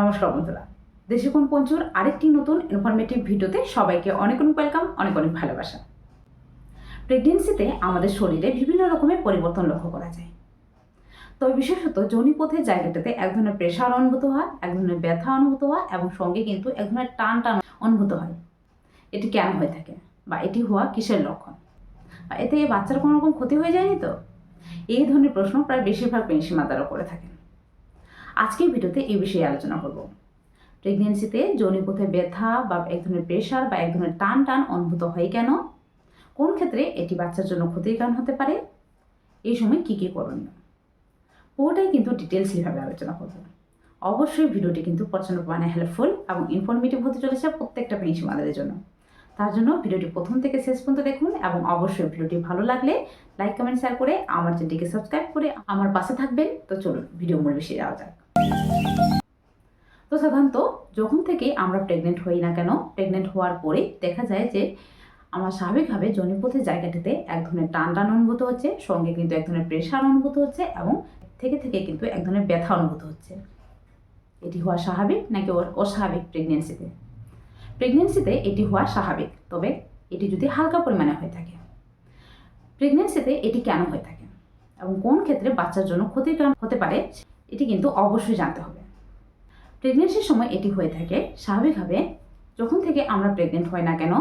নমস্কার বন্ধুরা। দেশে কোন পঞ্চুর আরেকটি নতুন ইনফরমেটিভ ভিডিওতে সবাইকে অনেক অনেক ওয়েলকাম অনেক অনেক ভালোবাসা। প্রেগনেন্সিতে আমাদের শরীরে বিভিন্ন রকমের পরিবর্তন লক্ষ্য করা যায়। তবে বিশেষত যৌনিপথের জায়গাটাতে এক ধরনের প্রেশার অনুভূত হয়, এক ধরনের ব্যথা অনুভূত হয় এবং সঙ্গে কিন্তু এক ধরনের টান টান অনুভূত হয়। এটি কেন হয়ে থাকে বা এটি হওয়া কিসের লক্ষণ? বা এতে বাচ্চার কোনো রকম ক্ষতি হয়ে যায়নি তো? এই ধরনের প্রশ্ন প্রায় বেশিরভাগ পেনসি মাতারা করে থাকেন। আজকের ভিডিওতে এই বিষয়ে আলোচনা করব। প্রেগনেন্সিতে যৌনিপথে ব্যথা বা এক ধরনের প্রেশার বা এক ধরনের টান টান অনুভূত হয় কেন? কোন ক্ষেত্রে এটি বাচ্চার জন্য ক্ষতির কারণ হতে পারে? এই সময় কী কী করণীয়? পুরোটাই কিন্তু ডিটেলসলিভাবে আলোচনা করব। অবশ্যই ভিডিওটি কিন্তু প্রচণ্ড পরিমাণে হেল্পফুল এবং ইনফরমেটিভ হতে চলেছে প্রত্যেকটা পেনশি মাদারের জন্য। তার জন্য ভিডিওটি প্রথম থেকে শেষ পর্যন্ত দেখুন এবং অবশ্যই ভিডিওটি ভালো লাগলে লাইক কমেন্ট শেয়ার করে আমার চ্যানেলটিকে সাবস্ক্রাইব করে আমার পাশে থাকবেন। তো চলুন, ভিডিও মূল বিষয়ে যাওয়া যাক। তো সাধারণত যখন থেকে আমরা প্রেগনেন্ট হই না কেন প্রেগনেন্ট হওয়ার পরে দেখা যায় যে আমার স্বাভাবিকভাবে জনিপথের জায়গাটিতে এক ধরনের টান টান অনুভূত হচ্ছে, সঙ্গে কিন্তু এক ধরনের প্রেশার অনুভূত হচ্ছে এবং থেকে থেকে কিন্তু এক ধরনের ব্যথা অনুভূত হচ্ছে। এটি হওয়া স্বাভাবিক নাকি অস্বাভাবিক প্রেগনেন্সিতে প্রেগনেন্সিতে এটি হওয়া স্বাভাবিক, তবে এটি যদি হালকা পরিমাণে হয়ে থাকে প্রেগনেন্সিতে এটি কেন হয়ে থাকে এবং কোন ক্ষেত্রে বাচ্চার জন্য ক্ষতির কারণ হতে পারে এটি কিন্তু অবশ্যই জানতে হবে। প্রেগনেন্সির সময় এটি হয়ে থাকে স্বাভাবিকভাবে যখন থেকে আমরা প্রেগনেন্ট হয় না কেন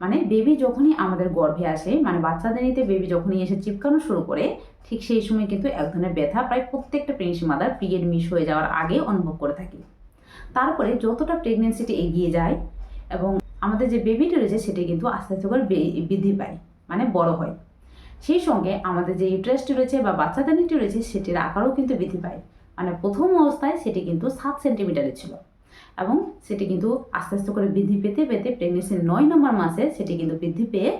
মানে বেবি যখনই আমাদের গর্ভে আসে মানে বাচ্চাদের নিতে বেবি যখনই এসে চিপকানো শুরু করে, ঠিক সেই সময় কিন্তু এক ধরনের ব্যথা প্রায় প্রত্যেকটা প্রেগনেন্সি মাদার পিরিয়ড মিস হয়ে যাওয়ার আগে অনুভব করে থাকি। তারপরে যতটা প্রেগনেন্সিটি এগিয়ে যায় এবং আমাদের যে বেবিটি রয়েছে, সেটি কিন্তু আস্তে আস্তে করে বৃদ্ধি পায় মানে বড় হয়। সেই সঙ্গে আমাদের যে ইউট্রাসটি রয়েছে বা বাচ্চাদানিটি রয়েছে, সেটির আকারও কিন্তু বৃদ্ধি পায়। মানে প্রথম অবস্থায় সেটি কিন্তু সাত সেন্টিমিটারের ছিল এবং সেটি কিন্তু আস্তে আস্তে করে বৃদ্ধি পেতে পেতে প্রেগনেন্সির নয় নম্বর মাসে সেটি কিন্তু বৃদ্ধি পেয়ে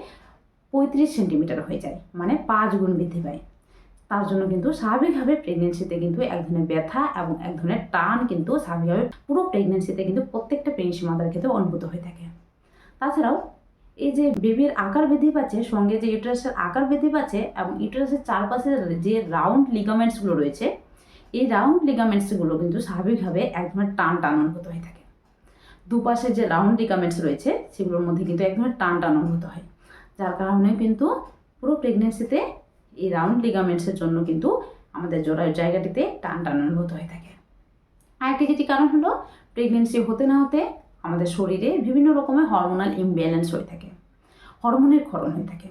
পঁয়ত্রিশ সেন্টিমিটার হয়ে যায় মানে পাঁচ গুণ বৃদ্ধি পায়। তার জন্য কিন্তু স্বাভাবিকভাবে প্রেগনেন্সিতে কিন্তু এক ধরনের ব্যথা এবং এক ধরনের টান কিন্তু স্বাভাবিকভাবে পুরো প্রেগনেন্সিতে কিন্তু প্রত্যেকটা প্রেগনেন্সি মাদার ক্ষেত্রে অনুভূত হয়ে থাকে। তাছাড়াও এই যে বেবির আকার বৃদ্ধি পাচ্ছে, সঙ্গে যে ইউটারাসের আকার বৃদ্ধি পাচ্ছে এবং ইউটারাসের চারপাশে যে রাউন্ড লিগামেন্টসগুলো রয়েছে, এই রাউন্ড লিগামেন্টসগুলো কিন্তু স্বাভাবিকভাবে এক ধরনের টান টান অনুভূত হয়ে থাকে। দুপাশে যে রাউন্ড লিগামেন্টস রয়েছে, সেগুলোর মধ্যে কিন্তু এক ধরনের টান টান অনুভূত হয়। যার কারণে কিন্তু পুরো প্রেগনেন্সিতে এই রাউন্ড লিগামেন্টসের জন্য কিন্তু আমাদের জোড়ার জায়গাটিতে টান টান অনুভূত হয়ে থাকে। আরেকটি যেটি কারণ হলো, প্রেগনেন্সি হতে না হতে আমাদের শরীরে বিভিন্ন রকমের হরমোনাল ইমব্যালেন্স হয়ে থাকে। হরমোনের ক্ষরণ হয়ে থাকে।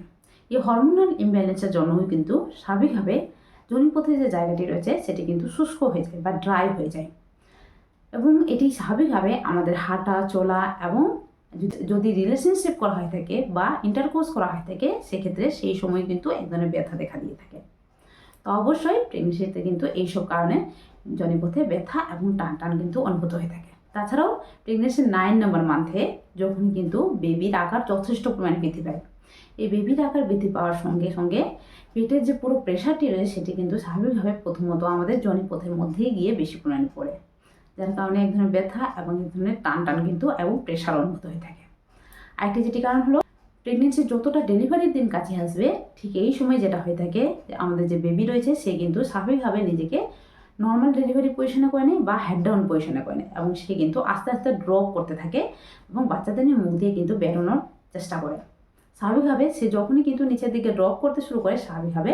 এই হরমোনাল ইমব্যালেন্সের জন্যই কিন্তু স্বাভাবিকভাবে যৌনিপথে যে জায়গাটি রয়েছে, সেটি কিন্তু শুষ্ক হয়ে যায় বা ড্রাই হয়ে যায়। এবং এটি স্বাভাবিকভাবে আমাদের হাঁটা, চলা এবং যদি- যদি রিলেশনশিপ করা হয়ে থাকে বা ইন্টারকোর্স করা হয়ে থাকে, সেক্ষেত্রে সেই সময় কিন্তু এক ধরনের ব্যথা দেখা দিয়ে থাকে। তো অবশ্যই প্রেগনেন্সিতে কিন্তু এইসব কারণে জনিপথে ব্যথা এবং টান টান কিন্তু অনুভূত হয়ে থাকে। তাছাড়াও প্রেগনেন্সির নাইন নম্বর মান্থে যখন কিন্তু বেবির আকার যথেষ্ট পরিমাণ বৃদ্ধি পায়। এই বেবির আকার বৃদ্ধি পাওয়ার সঙ্গে সঙ্গে পেটের যে পুরো প্রেশারটি রয়েছে সেটি কিন্তু স্বাভাবিকভাবে প্রথমত আমাদের জনিপথের মধ্যেই গিয়ে বেশি পরিমাণে পড়ে। যার কারণে এক ধরনের ব্যথা এবং এক ধরনের টান টান কিন্তু এবং প্রেশার অনুভূত হয়ে থাকে। আরেকটি যেটি কারণ হলো প্রেগনেন্সির যতটা ডেলিভারির দিন কাছে আসবে, ঠিক এই সময় যেটা হয়ে থাকে আমাদের যে বেবি রয়েছে সে কিন্তু স্বাভাবিকভাবে নিজেকে নর্মাল ডেলিভারি পজিশনে করে নেয় বা হেড ডাউন পজিশনে করে নেয় এবং সে কিন্তু আস্তে আস্তে ড্রপ করতে থাকে এবং বাচ্চাদের নিয়ে মুখ দিয়ে কিন্তু বেরোনোর চেষ্টা করে। স্বাভাবিকভাবে সে যখনই কিন্তু নিচের দিকে ড্রপ করতে শুরু করে, স্বাভাবিকভাবে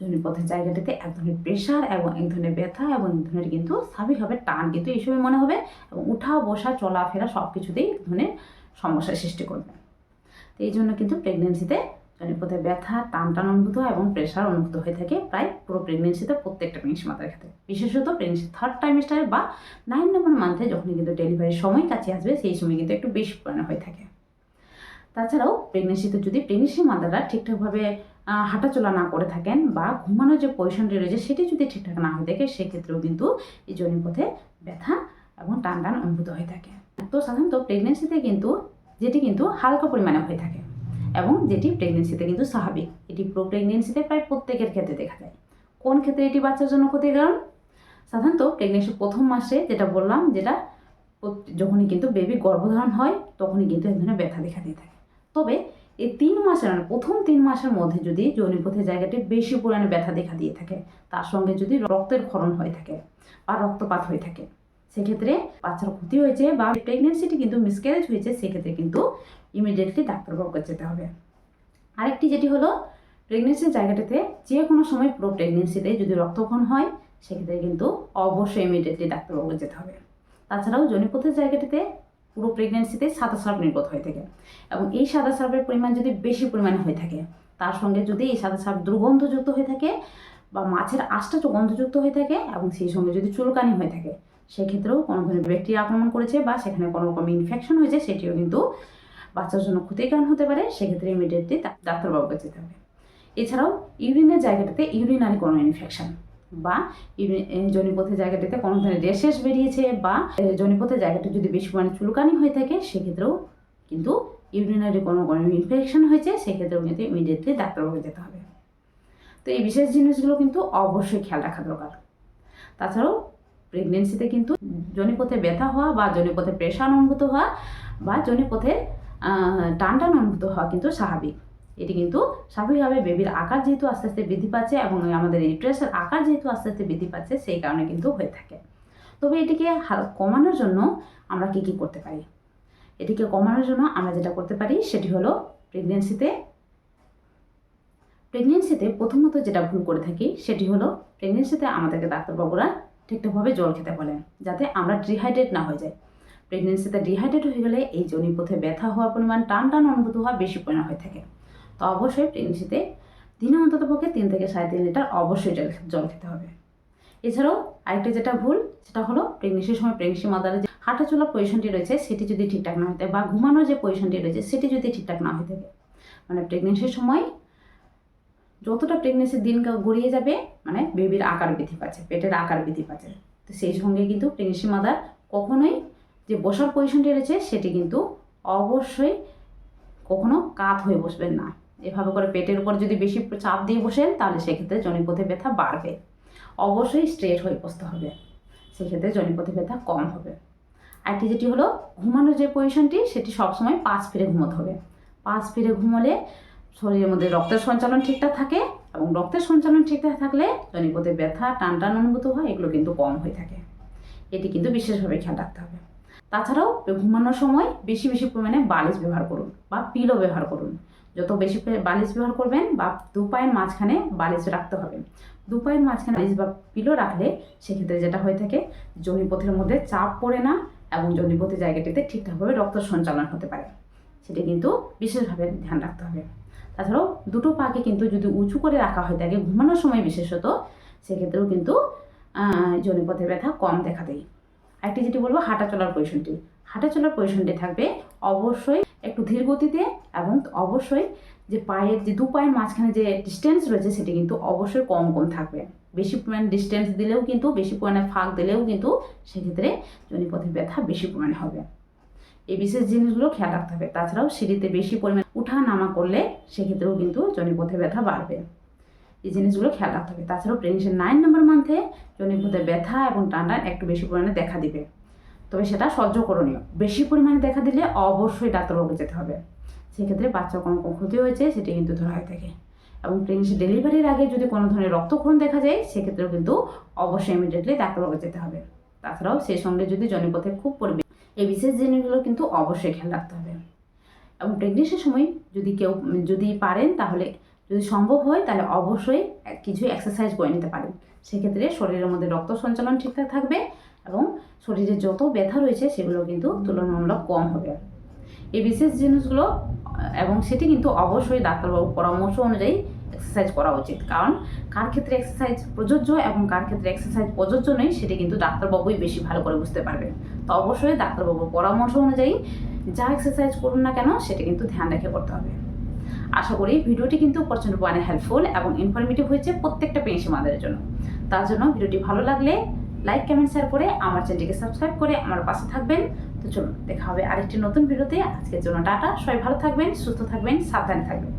জনিপথের জায়গাটিতে এক ধরনের প্রেশার এবং এক ধরনের ব্যথা এবং এক ধরনের কিন্তু স্বাভাবিকভাবে টান কিন্তু এই মনে হবে এবং উঠা, বসা, চলাফেরা সব কিছুতেই এক ধরনের সমস্যার সৃষ্টি করবে। তো এই জন্য কিন্তু প্রেগনেন্সিতে জনিপথে ব্যথা টান টান অনুভূত হয় এবং প্রেশার অনুভূত হয়ে থাকে প্রায় পুরো প্রেগনেন্সিতে প্রত্যেকটা প্রেগনেন্সি মাতার ক্ষেত্রে। বিশেষত প্রেগনেন্সি থার্ড টাইমিস্টারে বা নাইন নম্বর মান্থে যখন কিন্তু ডেলিভারির সময় কাছে আসবে, সেই সময় কিন্তু একটু বেশি পরিমাণে হয়ে থাকে। তাছাড়াও প্রেগনেন্সিতে যদি প্রেগনেন্সি মাদাররা ঠিকঠাকভাবে হাঁটাচলা না করে থাকেন বা ঘুমানোর যে পজিশনটি রয়েছে সেটি যদি ঠিকঠাক না হয়ে থাকে, সেক্ষেত্রেও কিন্তু এই জনিপথে ব্যথা এবং টান টান অনুভূত হয়ে থাকে। তো সাধারণত প্রেগনেন্সিতে কিন্তু, যেটি কিন্তু হালকা পরিমাণে হয়ে থাকে। এবং যেটি প্রেগনেন্সিতে কিন্তু স্বাভাবিক। এটি প্রো প্রেগনেন্সিতে প্রায় প্রত্যেকের ক্ষেত্রে দেখা যায়। কোন ক্ষেত্রে এটি বাচ্চার জন্য ক্ষতির কারণ সাধারণত প্রেগনেন্সির প্রথম মাসে যেটা বললাম, যেটা যখনই কিন্তু বেবি গর্ভধারণ হয়, তখনই কিন্তু এক ধরনের ব্যথা দেখা দিয়ে থাকে। তবে এই তিন মাসের মানে প্রথম তিন মাসের মধ্যে যদি যৌনিপথের জায়গাটি বেশি পরিমাণে ব্যথা দেখা দিয়ে থাকে, তার সঙ্গে যদি রক্তের ক্ষরণ হয়ে থাকে বা রক্তপাত হয়ে থাকে সেক্ষেত্রে বাচ্চার ক্ষতি হয়েছে বা প্রেগনেন্সিটি কিন্তু মিসক্যারেজ হয়েছে, সেক্ষেত্রে কিন্তু ইমিডিয়েটলি ডাক্তারবাবুকে যেতে হবে। আরেকটি যেটি হলো প্রেগনেন্সির জায়গাটাতে যে কোনো সময় পুরো প্রেগনেন্সিতে যদি রক্তক্ষরণ হয়, সেক্ষেত্রে কিন্তু অবশ্যই ইমিডিয়েটলি ডাক্তারবাবুকে যেতে হবে। তাছাড়াও জনিপথের জায়গাটিতে পুরো প্রেগনেন্সিতে সাদা সার্ফ নির্গত হয়ে থাকে এবং এই সাদা সার্ফের পরিমাণ যদি বেশি পরিমাণে হয়ে থাকে, তার সঙ্গে যদি এই সাদা সার্ফ দুর্গন্ধযুক্ত হয়ে থাকে বা মাছের আঁশটা গন্ধযুক্ত হয়ে থাকে এবং সেই সঙ্গে যদি চুলকানি হয়ে থাকে সেক্ষেত্রেও কোনো ধরনের ব্যাকটেরিয়া আক্রমণ করেছে বা সেখানে কোনো রকম ইনফেকশন হয়েছে, সেটিও কিন্তু বাচ্চার জন্য ক্ষতিকারণ হতে পারে। সেক্ষেত্রে ইমিডিয়েটলি ডাক্তারবাবুকে যেতে হবে। এছাড়াও ইউরিনের জায়গাটাতে ইউরিনারি কোনো ইনফেকশন বা জনিপথের জায়গাটাতে কোনো ধরনের রেশেস বেরিয়েছে বা জনিপথের জায়গাটা যদি বেশি পরিমাণে চুলকানি হয়ে থাকে, সেক্ষেত্রেও কিন্তু ইউরিনারি কোনো কোনো ইনফেকশন হয়েছে, সেক্ষেত্রেও কিন্তু ইমিডিয়েটলি ডাক্তারবাবুকে যেতে হবে। তো এই বিশেষ জিনিসগুলো কিন্তু অবশ্যই খেয়াল রাখা দরকার। তাছাড়াও প্রেগনেন্সিতে কিন্তু জনিপথে ব্যথা হওয়া বা জনিপথে প্রেশার অনুভূত হওয়া বা জনিপথে টান টান অনুভূত হওয়া কিন্তু স্বাভাবিক। এটি কিন্তু স্বাভাবিকভাবে বেবির আকার যেহেতু আস্তে আস্তে বৃদ্ধি পাচ্ছে এবং আমাদের ইউট্রাসের আকার যেহেতু আস্তে আস্তে বৃদ্ধি পাচ্ছে, সেই কারণে কিন্তু হয়ে থাকে। তবে এটিকে কমানোর জন্য আমরা কী কী করতে পারি? এটিকে কমানোর জন্য আমরা যেটা করতে পারি, সেটি হলো প্রেগনেন্সিতে প্রেগনেন্সিতে প্রথমত যেটা ভুল করে থাকি, সেটি হলো প্রেগনেন্সিতে আমাদেরকে ডাক্তারবাবুরা ঠিকঠাকভাবে জল খেতে বলেন যাতে আমরা ডিহাইড্রেট না হয়ে যাই। প্রেগনেন্সিতে ডিহাইড্রেট হয়ে গেলে এই জনিপথে ব্যথা হওয়ার পরিমাণ টান টান অনুভূত হওয়া বেশি পরিমাণ হয়ে থাকে। তো অবশ্যই প্রেগনেন্সিতে দিনে অন্তত পক্ষে তিন থেকে সাড়ে তিন লিটার অবশ্যই জল জল খেতে হবে। এছাড়াও আরেকটা যেটা ভুল, সেটা হলো প্রেগনেন্সির সময় প্রেগনেন্সি মাদারের যে হাঁটা চলার পজিশনটি রয়েছে, সেটি যদি ঠিকঠাক না থাকে বা ঘুমানোর যে পজিশনটি রয়েছে, সেটি যদি ঠিকঠাক না হয়ে থাকে। মানে প্রেগনেন্সির সময় যতটা প্রেগনেন্সির দিন গড়িয়ে যাবে মানে বেবির আকার বৃদ্ধি পাচ্ছে, পেটের আকার বৃদ্ধি পাচ্ছে। তো সেই সঙ্গে কিন্তু প্রেগনেন্সি মাদার কখনোই যে বসার পজিশনটি রয়েছে, সেটি কিন্তু অবশ্যই কখনো কাত হয়ে বসবেন না। এভাবে করে পেটের উপর যদি বেশি চাপ দিয়ে বসেন, তাহলে সেক্ষেত্রে জনিপথে ব্যথা বাড়বে। অবশ্যই স্ট্রেট হয়ে বসতে হবে। সেক্ষেত্রে জনিপথে ব্যথা কম হবে। আরেকটি যেটি হলো, ঘুমানোর যে পজিশনটি সেটি সবসময় পাঁচ ফিরে ঘুমোতে হবে। পাঁচ ফিরে ঘুমোলে শরীরের মধ্যে রক্তের সঞ্চালন ঠিকঠাক থাকে এবং রক্তের সঞ্চালন ঠিকঠাক থাকলে জনিপথে ব্যথা টান টান অনুভূত হয়, এগুলো কিন্তু কম হয়ে থাকে। এটি কিন্তু বিশেষভাবে খেয়াল রাখতে হবে। তাছাড়াও ঘুমানোর সময় বেশি বেশি পরিমাণে বালিশ ব্যবহার করুন বা পিলো ব্যবহার করুন। যত বেশি বালিশ ব্যবহার করবেন বা দু পায়ের মাঝখানে বালিশ রাখতে হবে। দু পায়ের মাঝখানে বালিশ বা পিলো রাখলে সেক্ষেত্রে যেটা হয়ে থাকে, জনিপথের মধ্যে চাপ পড়ে না এবং জনিপথের জায়গাটিতে ঠিকঠাকভাবে রক্ত সঞ্চালন হতে পারে। সেটা কিন্তু বিশেষভাবে ধ্যান রাখতে হবে। তাছাড়াও দুটো পাকে কিন্তু যদি উঁচু করে রাখা হয় থাকে ঘুমানোর সময় বিশেষত, সেক্ষেত্রেও কিন্তু জনিপথের ব্যথা কম দেখা দেয়। আরেকটি যেটি বলব, হাঁটা চলার পজিশনটি। হাঁটা চলার পজিশনটি থাকবে অবশ্যই একটু ধীর গতিতে এবং অবশ্যই যে পায়ের যে দু পায়ের মাঝখানে যে ডিস্টেন্স রয়েছে, সেটি কিন্তু অবশ্যই কম কম থাকবে। বেশি পরিমাণ ডিস্টেন্স দিলেও কিন্তু, বেশি পরিমাণে ফাঁক দিলেও কিন্তু, সেক্ষেত্রে জনিপথের ব্যথা বেশি পরিমাণে হবে। এই বিশেষ জিনিসগুলো খেয়াল রাখতে হবে। তাছাড়াও সিঁড়িতে বেশি পরিমাণ উঠা নামা করলে সেক্ষেত্রেও কিন্তু জনিপথে ব্যথা বাড়বে। এই জিনিসগুলো খেয়াল রাখতে হবে। তাছাড়াও প্রেগনেন্সির নাইন নম্বর মান্থে জনিপথে ব্যথা এবং টান্ডান একটু বেশি পরিমাণে দেখা দিবে। তবে সেটা সহ্য করণীয়। বেশি পরিমাণে দেখা দিলে অবশ্যই ডাক্তারবাবুকে যেতে হবে। সেক্ষেত্রে বাচ্চার কোনো ক্ষতি হয়েছে সেটি কিন্তু ধরা হয়ে থাকে। এবং প্রেগনেন্সি ডেলিভারির আগে যদি কোনো ধরনের রক্তক্ষরণ দেখা যায়, সেক্ষেত্রেও কিন্তু অবশ্যই ইমিডিয়েটলি ডাক্তারবাবুকে যেতে হবে। তাছাড়াও সেই সঙ্গে যদি জনিপথে খুব পরিবে এই বিশেষ জিনিসগুলো কিন্তু অবশ্যই খেয়াল রাখতে হবে। এবং প্রেগনেন্সির সময় যদি কেউ, যদি পারেন তাহলে, যদি সম্ভব হয় তাহলে অবশ্যই কিছু এক্সারসাইজ করে নিতে পারেন। সেক্ষেত্রে শরীরের মধ্যে রক্ত সঞ্চালন ঠিকঠাক থাকবে এবং শরীরে যত ব্যথা রয়েছে সেগুলো কিন্তু তুলনামূলক কম হবে। এই বিশেষ জিনিসগুলো, এবং সেটি কিন্তু অবশ্যই ডাক্তারবাবুর পরামর্শ অনুযায়ী এক্সারসাইজ করা উচিত। কারণ কার ক্ষেত্রে এক্সারসাইজ প্রযোজ্য এবং কার ক্ষেত্রে এক্সারসাইজ প্রযোজ্য নেই সেটি কিন্তু ডাক্তারবাবুই বেশি ভালো করে বুঝতে পারবে তো অবশ্যই ডাক্তারবাবুর পরামর্শ অনুযায়ী যা এক্সারসাইজ করুন না কেন, সেটা কিন্তু ধ্যান রেখে করতে হবে। আশা করি ভিডিওটি কিন্তু প্রচণ্ড পরিমাণে হেল্পফুল এবং ইনফরমেটিভ হয়েছে প্রত্যেকটা পেনশন মাদের জন্য। তার জন্য ভিডিওটি ভালো লাগলে লাইক কমেন্ট শেয়ার করে আমার চ্যানেলটিকে সাবস্ক্রাইব করে আমার পাশে থাকবেন। তো চলুন, দেখা হবে আরেকটি নতুন ভিডিওতে। আজকের জন্য টাটা, সবাই ভালো থাকবেন, সুস্থ থাকবেন, সাবধানে থাকবেন।